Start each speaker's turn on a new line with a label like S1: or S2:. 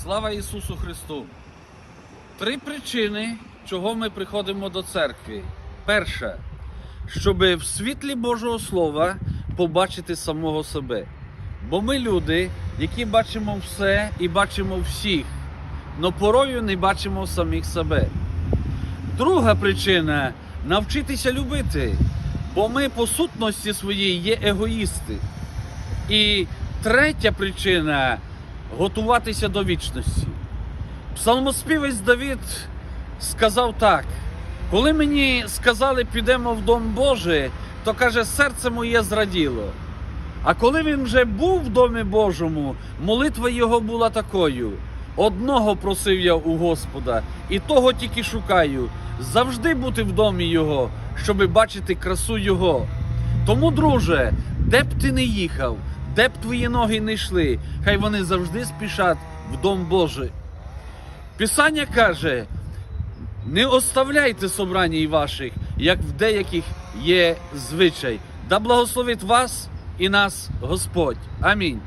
S1: Слава Ісусу Христу! Три причини, чого ми приходимо до церкви. Перше, щоб в світлі Божого Слова побачити самого себе. Бо ми люди, які бачимо все і бачимо всіх, но порою не бачимо самих себе. Друга причина навчитися любити, бо ми по сутності своїй є егоїсти. І третя причина готуватися до вічності. Псалмоспівець Давид сказав так: коли мені сказали, підемо в Дом Божий, то каже, серце моє зраділо. А коли він вже був в Домі Божому, молитва його була такою: одного просив я у Господа, і того тільки шукаю, завжди бути в домі Його, щоби бачити красу Його. Тому, друже, де б ти не їхав, де б твої ноги не йшли, хай вони завжди спішать в Дом Божий. Писання каже: не оставляйте собраній ваших, як в деяких є звичай. Да благословить вас і нас Господь. Амінь.